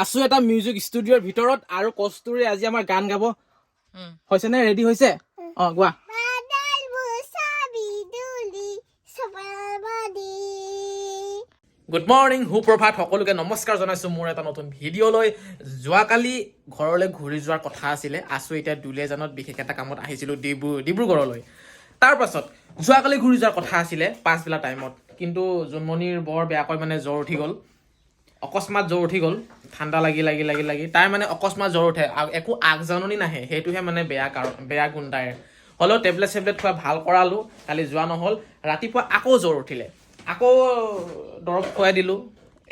আছো এটা মিউজিক ষ্টুডিঅ'ৰ ভিতৰত আৰু কস্তুৰী আজি আমাৰ গান গাব। হৈছেনে? ৰেডি হৈছে? অ গোৱা। গুড মৰ্ণিং সুপ্ৰভাত। সকলোকে নমস্কাৰ জনাইছোঁ মোৰ এটা নতুন ভিডিঅ'লৈ। যোৱাকালি ঘৰলৈ ঘূৰি যোৱাৰ কথা আছিলে। আছো এতিয়া দুলীয়াজানত বিশেষ এটা কামত আহিছিলোঁ ডিব্ৰু ডিব্ৰুগড়লৈ। তাৰ পাছত যোৱাকালি ঘূৰি যোৱাৰ কথা আছিলে পাছবেলা টাইমত। কিন্তু জোনমণিৰ বৰ বেয়াকৈ মানে জ্বৰ উঠি গ'ল। অকস্মাত জ্বৰ উঠি গ'ল ঠাণ্ডা লাগি লাগি লাগি লাগি। তাই মানে অকস্মাত জ্বৰ উঠে একো আগজাননী নাহে সেইটোহে মানে বেয়া কাৰণ বেয়া গুণ তাইৰ। হ'লেও টেবলেট চেবলেট খুৱাই ভাল কৰালোঁ কালি যোৱা নহ'ল ৰাতিপুৱা আকৌ জ্বৰ উঠিলে। আকৌ দৰৱ খুৱাই দিলোঁ।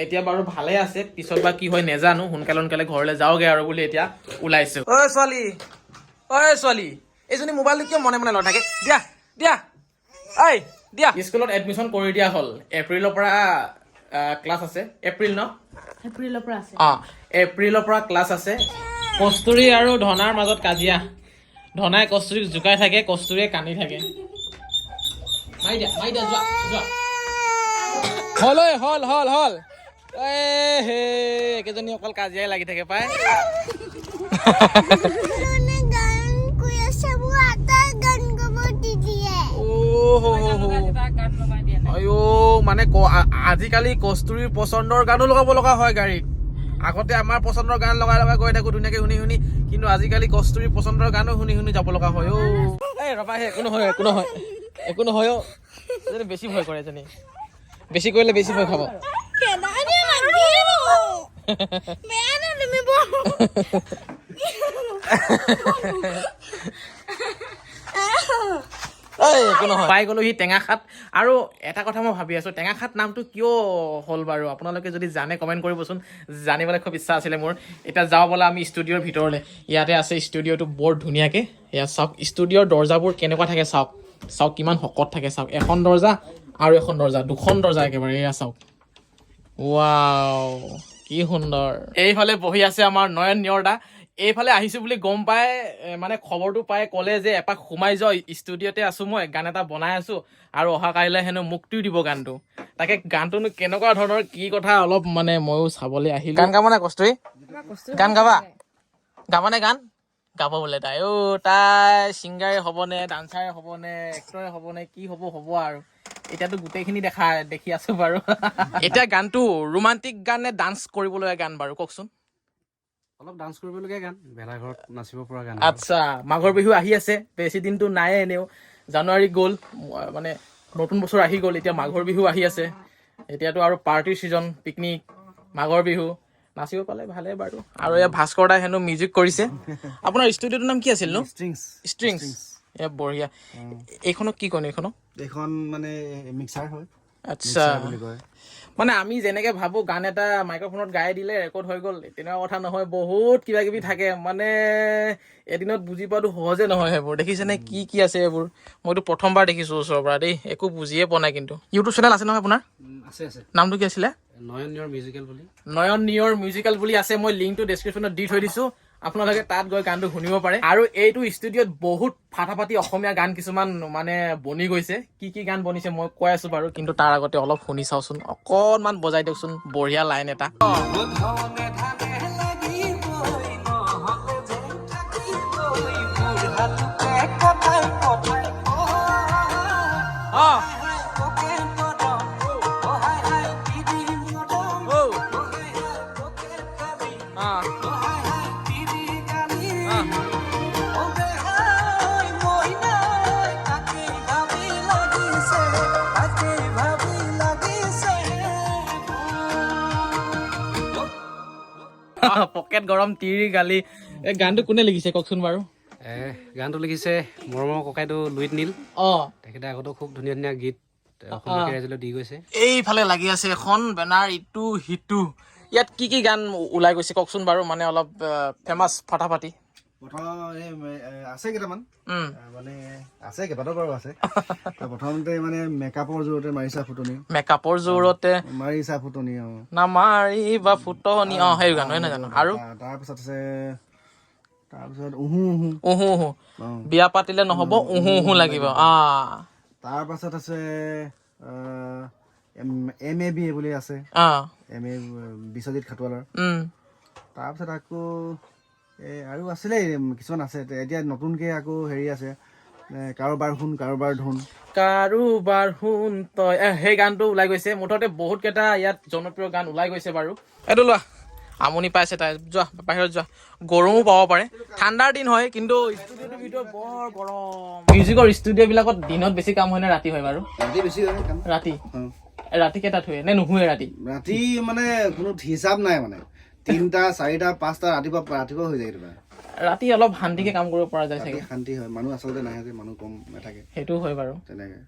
এতিয়া বাৰু ভালে আছে পিছত বা কি হয় নেজানো সোনকালে সোনকালে ঘৰলৈ যাওঁগৈ আৰু বুলি এতিয়া ওলাইছো। ঐ ছোৱালী ঐ ছোৱালী এইজনী মোবাইলটো কিয় মনে মনে লৈ থাকে? দিয়া দিয়া ঐ দিয়া। স্কুলত এডমিশ্যন কৰি দিয়া হ'ল এপ্ৰিলৰ পৰা ক্লাছ আছে এপ্ৰিল ন? এপ্ৰিলৰ পৰা আছে। অ এপ্ৰিলৰ পৰা ক্লাছ আছে। কস্তুৰী আৰু ধনাৰ মাজত কাজিয়া। ধনাই কস্তুৰীক জোকাই থাকে কস্তুৰীয়ে কান্দি থাকে। মাৰি দিয়া মাৰি দিয়া যোৱা যোৱা। হল ঐ হল হল হল। এ হে একেজনী অকল কাজিয়াই লাগি থাকে পাই। আইঅ। মানে আজিকালি কস্তুৰীৰ পচন্দৰ গানো লগাব লগা হয় গাড়ীত। আগতে আমাৰ পচন্দৰ গান লগাই লগাই গৈ থাকো ধুনীয়াকে শুনি শুনি। কিন্তু আজিকালি কস্তুৰীৰ পচন্দৰ গানো শুনি শুনি যাব লগা হয় অ। এই ৰবা হে একো নহয় একো নহয় একো নহয় অ। এজনী বেছি ভয় কৰে এজনী। বেছি কৰিলে বেছি ভয় খাব কেদানি লাগিব বেয়া না তুমি বৰ এই একো নহয়। পাই গ'লো সি টেঙাখাত আৰু এটা কথা মই ভাবি আছোঁ টেঙাখাত নামটো কিয় হ'ল বাৰু? আপোনালোকে যদি জানে কমেণ্ট কৰিবচোন। জানিবলৈ খুব ইচ্ছা আছিলে মোৰ। এতিয়া যাওঁ ব'লা আমি ষ্টুডিঅ'ৰ ভিতৰলৈ। ইয়াতে আছে ষ্টুডিঅ'টো বৰ ধুনীয়াকৈ। এয়া চাওক ষ্টুডিঅ'ৰ দৰ্জাবোৰ কেনেকুৱা থাকে চাওক। চাওক কিমান শকত থাকে চাওক। এখন দৰ্জা আৰু এখন দৰ্জা দুখন দৰ্জা একেবাৰে। এয়া চাওক। ৱাও কি সুন্দৰ। এইফালে বহি আছে আমাৰ নয়ন নিয়ৰদা এইফালে আহিছো বুলি গম পাই মানে খবৰটো পাই ক'লে যে এপাক সোমাই যোৱা ষ্টুডিঅ'তে আছো মই গান এটা বনাই আছো আৰু অহা কাইলৈ হেনো মুক্তিও দিব গানটো। তাকে গানটোনো কেনেকুৱা ধৰণৰ কি কথা অলপ মানে ময়ো চাবলৈ আহিলো। গান গাব নাই কষ্টই গান গাবা? গাবানে গান? গাব বোলে তাই অ' তাই ছিংগাৰে হ'বনে ডান্সাৰে হ'বনে এক্টৰে হ'বনে কি হ'ব হ'ব আৰু। এতিয়াতো গোটেইখিনি দেখা দেখি আছো বাৰু। এতিয়া গানটো ৰোমান্টিক গান নে ডান্স কৰিবলগীয়া গান বাৰু কওকচোন। অলপ ডান্স কৰিবলগীয়া গান ভেলাঘৰত নাচিব পৰা গান। আচ্ছা মাঘৰ বিহু আহি আছে বেছি দিনটো নাইয়ে এনেও। জানুৱাৰী গ'ল মানে নতুন বছৰ আহি গ'ল এতিয়া মাঘৰ বিহু আহি আছে। এতিয়াতো আৰু পাৰ্টিৰ ছিজন পিকনিক মাঘৰ বিহু। নাচিব পালে ভালে বাৰু। আৰু এয়া ভাস্কৰ দাই হেনো মিউজিক কৰিছে। আপোনাৰ ষ্টুডিঅ'টোৰ নাম কি আছিল নো? ষ্ট্ৰিংছ ষ্ট্ৰিংছ এ বঢ়িয়া। এইখনক কি কয় এইখনক? এইখন মানে মিক্সাৰ হয়। আচ্ছা। মানে আমি যেনেকে ভাবো গান এটা মাইক্ৰফোনত গাই দিলে ৰেকৰ্ড হৈ গ'ল তেনেকুৱা কথা নহয় বহুত কিবা কিবি থাকে। মানে এদিনত বুজি পোৱাটো সহজে নহয় সেইবোৰ। দেখিছেনে কি কি আছে এইবোৰ? মইতো প্ৰথমবাৰ দেখিছো ওচৰৰ পৰা দেই একো বুজিয়ে পোৱা নাই কিন্তু। ইউটিউব চেনেল আছে নহয় আপোনাৰ? আছে আছে। নামটো কি আছিলে? নয়ন নিয়ৰ মিউজিকেল বুলি। নয়ন নিয়ৰ মিউজিকেল বুলি আছে মই লিংকটো ডেছক্ৰিপশ্যনত দি থৈ দিছো। আপোনালোকে তাত গৈ গানটো শুনিব পাৰে। আৰু এইটো ষ্টুডিঅ'ত বহুত ফাটাফাটি অসমীয়া গান কিছুমান মানে বনি গৈছে। কি কি গান বনিছে মই কৈ আছো বাৰু, কিন্তু তাৰ আগতে অলপ শুনি চাওচোন। অকণমান বজাই দিয়কচোন, বঢ়িয়া লাইন এটা। পকেট গৰম তিৰি গালি। এই গানটো কোনে লিখিছে কওকচোন বাৰু? এ গানটো লিখিছে মৰমৰ ককাইটো লুইত নীল। অ। তেখেতে আগতেও খুব ধুনীয়া ধুনীয়া গীত দি গৈছে। এইফালে লাগি আছে এখন বেনাৰ ইটো সিটো। ইয়াত কি কি গান ওলাই গৈছে কওকচোন বাৰু মানে অলপ ফেমাছ ফাটাফাটি। প্ৰথম এই মে- এ, আছে কেইটামান। উম। আহ, মানে আছে কেইবাটাও বাৰু আছে। তো প্ৰথমতে মানে মেকআপৰ জৰিয়তে মাৰিছা ফুটনি। মেকআপৰ জোৰতে মাৰিছা ফুটনি অ। নামাৰিবা ফুটনি অ সেই গান নহয় জানো। আৰু তাৰ- তাৰপিছত আছে তাৰপিছত উহু উহু। উহু উহু। অ। বিয়া পাতিলে নহ'ব উহু উহু লাগিব আ। তাৰ পাছত আছে এম এ বি বুলি আছে। আ। এম এ বিশ্বজিৎ খাটোৱালৰ। তাৰপিছত আকৌ এই আৰু আছিলে কিছুমান আছে। এতিয়া নতুনকৈ আকৌ হেৰি আছে কাৰোবাৰ শুন কাৰোবাৰ ধুন। কাৰোবাৰ শুন তই সেই গানটো ওলাই গৈছে। মুঠতে বহুত কেইটা ইয়াত জনপ্ৰিয় গান ওলাই গৈছে বাৰু। এইটো লোৱা আমনি পাইছে তাই। যোৱা বাহিৰত যোৱা। গৰমো পাব পাৰে। ঠাণ্ডাৰ দিন হয় কিন্তু ষ্টুডিঅ'টোৰ ভিতৰত বৰ গৰম। মিউজিকৰ ষ্টুডিঅ' বিলাকত দিনত বেছি কাম হয় নে ৰাতি হয় বাৰু। ৰাতি বেছি হয় কাম ৰাতি? কেইটাত শুৱে নে নুশুৱে ৰাতি? ৰাতি মানে কোনো হিচাপ নাই মানে। তিনিটা চাৰিটা পাঁচটা ৰাতিপুৱা ৰাতিপুৱা হৈ যায় কেতিয়াবা ৰাতি অলপ শান্তিকে কাম কৰিব পৰা যায় চাগে। শান্তি হয় মানুহ আচলতে নাহে যে মানুহ কম নাথাকে। সেইটোও হয় বাৰু। তেনেকে।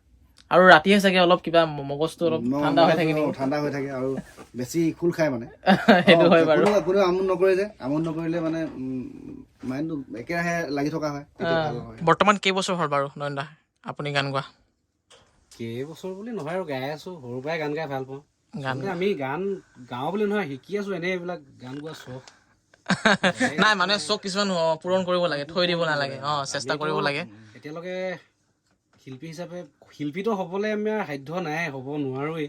আৰু ৰাতিয়ে চাগে অলপ কিবা মগজটো অলপ ঠাণ্ডা হৈ থাকে ঠাণ্ডা হৈ থাকে আৰু বেছি খোল খায় মানে। সেইটো হয় বাৰু। কোনো আমোদ নকৰে যে আমোদ নকৰিলে মানে মাইণ্ডটো একেৰাহে লাগি থকা হয় বৰ্তমান কেইবছৰ হ'ল বাৰু নয়ন দা আপুনি গান গোৱা? কেইবছৰ বুলি নহয় আৰু গাই আছো সৰুৰ পৰাই গান গাই ভালো পাওঁ। আমি গান গাওঁ বুলি নহয় শিকি আছো এনেই এইবিলাক গান গোৱা চখ। নাই মানুহে চব কিছুমান পূৰণ কৰিব লাগে থৈ দিব নালাগে অ চেষ্টা কৰিব লাগে। এতিয়ালৈকে শিল্পী হিচাপে শিল্পীটো হ'বলৈ আমাৰ সাধ্য নাই হ'ব নোৱাৰোৱেই।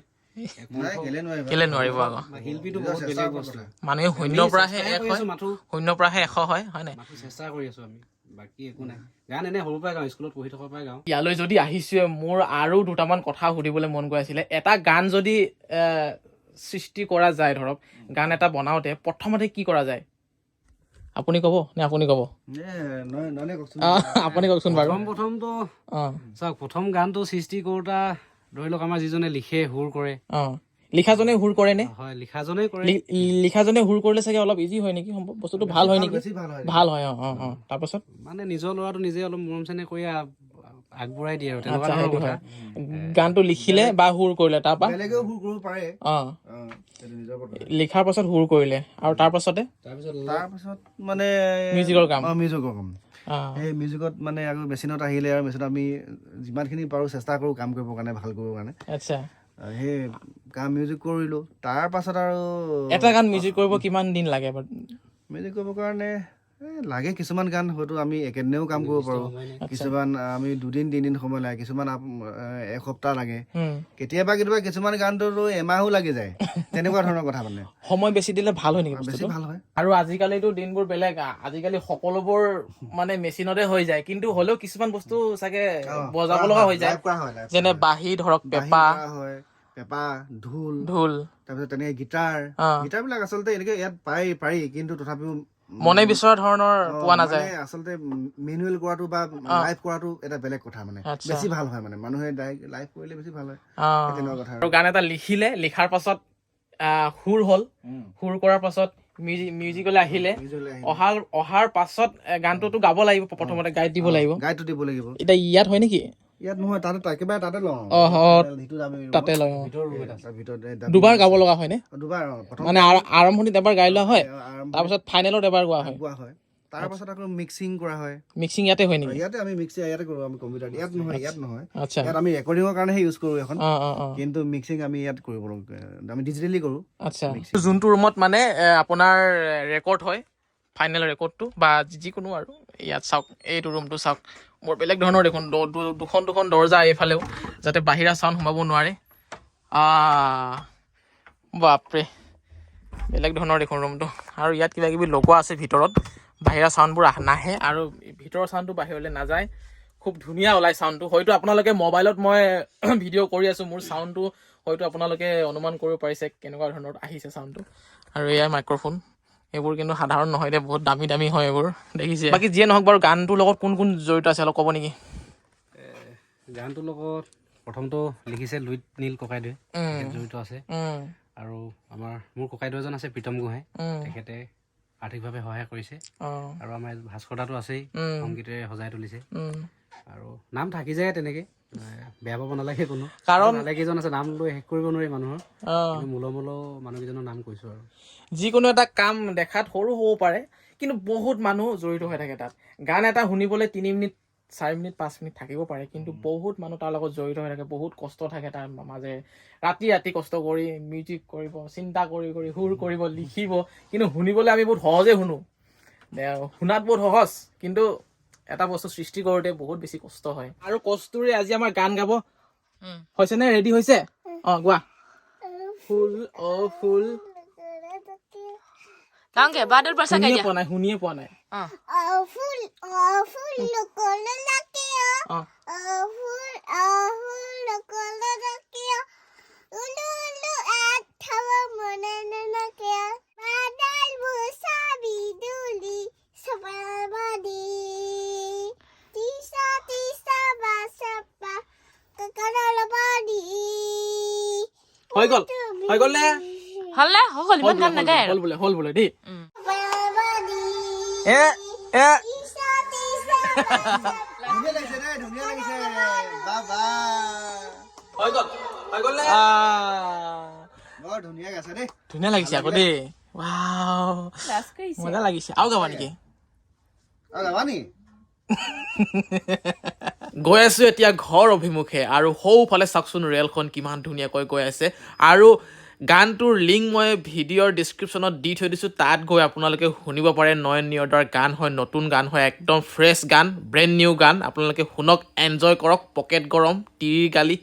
কেলে নোৱাৰিবা? আকৌ? শিল্পীটো বহুত বেলেগ বস্তু। মানুহে শূন্যৰ পৰাহে এক হয় আছো মাথো শূন্যৰ পৰাহে এশ হয় হয় নাই? চেষ্টা কৰি আছো আমি। বাকী একো নাই। গান এনেই সৰুৰ পৰাই গাওঁ স্কুলত পঢ়ি থকাৰ পৰাই গাওঁ। ইয়ালৈ যদি আহিছোৱে মোৰ আৰু দুটামান কথা সুধিবলৈ মন গৈ আছিলে। এটা গান যদি সৃষ্টি কৰা যায় ধৰক গান এটা বনাওঁতে প্ৰথমতে কি কৰা যায়? আপুনি ক'ব নে আপুনি ক'ব? আপুনি কওকচোন বাৰু। প্ৰথম প্ৰথমতো অ। চাওক প্ৰথম গানটো সৃষ্টি কৰোঁতা ধৰি লওক আমাৰ যিজনে লিখে সুৰ কৰে। অ। লিখাজনে সুৰ কৰে নে? হয় লিখাজনেই কৰে। লিখাজনে সুৰ কৰিলে চাগে অলপ ইজি হয় নেকি? বস্তুটো ভাল হয় নেকি? বেছি ভাল হয়। ভাল হয় অ অ তাৰপাছত? মানে নিজৰ ল'ৰাটো নিজে অলপ মৰম চেনেহ কৰি আগবঢ়াই দিয়ে আৰু তেনেকুৱা ধৰণৰ কথা। গানটো লিখিলে বা সুৰ কৰিলে তাৰপা বেলেগেও সুৰ কৰিব পাৰে। অ। লিখাৰ পাছত সুৰ কৰিলে আৰু তাৰ পাছতে? তাৰপিছত তাৰপিছত মানে মিউজিকৰ কাম। অ মিউজিকৰ কাম। সেই মিউজিকত মানে আকৌ মেচিনত আহিলে আৰু মেচিনত আমি যিমানখিনি পাৰোঁ চেষ্টা কৰোঁ কাম কৰিবৰ কাৰণে ভাল কৰিবৰ কাৰণে। আচ্ছা। আৰু সেই কাম মিউজিক কৰিলোঁ তাৰ পাছত আৰু এটা গান মিউজিক কৰিব কিমান দিন লাগে? মিউজিক কৰিবৰ কাৰণে লাগে কিছুমান গান হয়তো আমি একেদিনেও কাম কৰিব পাৰোঁ। কিছুমান আমি দুদিন তিনিদিন সময় লাগে কিছুমান এসপ্তাহ লাগে। কেতিয়াবা কেতিয়াবা কিছুমান গানটোতো এমাহো লাগি যায়। তেনেকুৱা ধৰণৰ কথা মানে। সময় বেছি দিলে ভাল হয় নেকি বেছি ভাল হয়। আৰু আজিকালিতো দিনবোৰ বেলেগ আজিকালি সকলোবোৰ মানে মেচিনতে হৈ যায়। কিন্তু হ'লেও কিছুমান বস্তু চাগে বজাব লগা হৈ যায়। যেনে বাঁহী ধৰক পেঁপা। হয় পেঁপা ঢোল। ঢোল। তাৰপিছত তেনেকে গীটাৰ। গীটাৰবিলাক আচলতে এনেকে ইয়াত পাৰি পাৰি কিন্তু তথাপিও মনে বিচৰা ধৰণৰ পোৱা নাযায়। আচলতে মেনুৱেল কৰাটো বা লাইভ কৰাটো এটা বেলেগ কথা মানে। বেছি ভাল হয় মানে। মানুহে ডাইৰেক্ট লাইভ কৰিলে বেছি ভাল হয়। তেনেকুৱা কথা আৰু। গান এটা লিখিলে লিখাৰ পাছত সুৰ হ'ল। সুৰ কৰাৰ পাছত মিউজি মিউজিকলৈ আহিলে। অহাৰ অহাৰ পাছত গানটোতো গাব লাগিব প্ৰথমতে গাইড দিব লাগিব। গাইডটো দিব লাগিব। এতিয়া ইয়াত হয় নেকি? ইয়াত নহয় তাতে একেবাৰে তাতে লওঁ। অ, তাতে দুবাৰ গাব লগা হয়নে দুবাৰ প্ৰথম মানে আৰ- আৰম্ভণিত এবাৰ গাই লোৱা হয় তাৰপিছত ফাইনেলত এবাৰ গোৱা হয়। গোৱা হয়। তাৰ পাছত আকৌ মিক্সিং কৰা হয়। মিক্সিং ইয়াতে হয় নেকি? ইয়াতে আমি মিক্সি ইয়াতে কৰো আমি কম্পিউটাৰ ইয়াত নহয় ইয়াত নহয়। আচ্ছা। ইয়াত আমি ৰেকৰ্ডিঙৰ কাৰণেহে ইউজ কৰো এখন। কিন্তু মিক্সিং আমি ইয়াত কৰিব আমি ডিজিটেলি কৰো। আচ্ছা। যোনটো ৰুমত মানে আপোনাৰ ৰেকৰ্ড হয় ফাইনেল ৰেকৰ্ডটো বা যিকোনো আৰু। ইয়াত চাওক, এইটো ৰুমটো চাওক। বৰ বেলেগ ধৰণৰ দেখোন দুখন দুখন দৰ্জা এইফালেও, যাতে বাহিৰা চাউণ্ড সোমাব নোৱাৰে। বাপৰে। বেলেগ ধৰণৰ দেখোন ৰুমটো আৰু ইয়াত কিবা কিবি লগোৱা আছে ভিতৰত। বাহিৰা চাউণ্ডবোৰ নাহে আৰু ভিতৰৰ চাউণ্ডটো বাহিৰলৈ নাযায়। খুব ধুনীয়া ওলাই চাউণ্ডটো হয়তো আপোনালোকে মোবাইলত মই ভিডিঅ' কৰি আছোঁ। মোৰ চাউণ্ডটো হয়তো আপোনালোকে অনুমান কৰিব পাৰিছে কেনেকুৱা ধৰণৰ আহিছে চাউণ্ডটো আৰু এয়াই মাইক্ৰফোন এইবোৰ কিন্তু সাধাৰণ নহয় দে বহুত দামী দামী হয় এইবোৰ। দেখিছে। বাকী যিয়ে নহওক বাৰু গানটোৰ লগত কোন কোন জড়িত আছে অলপ ক'ব নেকি? গানটোৰ লগত প্ৰথমটো লিখিছে লুইত নীল ককাইদেৱে জড়িত আছে। আৰু আমাৰ মোৰ ককাইদেউ এজন আছে প্ৰীতম গোহাঁই তেখেতে আৰ্থিকভাৱে সহায় কৰিছে। অঁ, আৰু আমাৰ ভাস্কৰ দাটো আছেই সংগীতেৰে সজাই তুলিছে। আৰু নাম থাকি যায় তেনেকে। বেয়া পাব নালাগে কোনো। কাৰণ- কেইজন আছে নাম লৈ শেষ কৰিব নোৱাৰি মানুহৰ। মূলৰ মূলৰ মানুহকেইজনৰ নাম কৈছো আৰু। যিকোনো এটা কাম দেখাত সৰু হ'ব পাৰে কিন্তু বহুত মানুহ জড়িত হৈ থাকে তাত। গান এটা শুনিবলৈ তিনি মিনিট চাৰি মিনিট পাঁচ মিনিট থাকিব পাৰে কিন্তু বহুত মানুহ তাৰ লগত জড়িত হৈ থাকে বহুত কষ্ট থাকে তাৰ মাজে। ৰাতি ৰাতি কষ্ট কৰি মিউজিক কৰিব চিন্তা কৰি কৰি সুৰ কৰিব লিখিব কিন্তু শুনিবলৈ আমি বহুত সহজে শুনো। শুনাত বহুত সহজ কিন্তু এটা বস্তু সৃষ্টি কৰোঁতে বহুত বেছি কষ্ট হয়। আৰু কষ্টৰে আজি আমাৰ গান গাব। হৈছেনে ৰেডি হৈছে? অঁ গোৱা। ফুল অ ফুল। Tangke, badal perasa শুনিয়ে পোৱা নাই শুনিয়ে পোৱা নাই. অঁ। Oh, হৈ গ'ল হৈ গ'ল নে Hala, hokol হ'ল iman বোলে, kan হ'ল বোলে, naga. হ'ল বোলে হ'ল বোলে দেই Sababadi. এ এ। Tisa, tisa, basapa. ধুনীয়া লাগিছে দেই ধুনীয়া লাগিছে। বাবা। হৈ গ'ল হৈ গ'ল নে বৰ ধুনীয়া গাইছে দেই। ধুনীয়া লাগিছে আকৌ দেই। ৱাও মজা লাগিছে। আৰু গাবা নেকি? আৰু যাবা নি? গৈ আছো এতিয়া ঘৰ অভিমুখে। আৰু সৌফালে চাওকচোন ৰেলখন কিমান ধুনীয়াকৈ গৈ আছে। আৰু গানটোৰ লিংক মই ভিডিঅ'ৰ ডিছক্ৰিপশ্যনত দি থৈ দিছোঁ তাত গৈ আপোনালোকে শুনিব পাৰে। নয়ন নিয়দাৰ গান হয় নতুন গান হয় একদম ফ্ৰেছ গান ব্ৰেণ্ড নিউ গান। আপোনালোকে শুনক এনজয় কৰক পকেট গৰম তিৰি গালি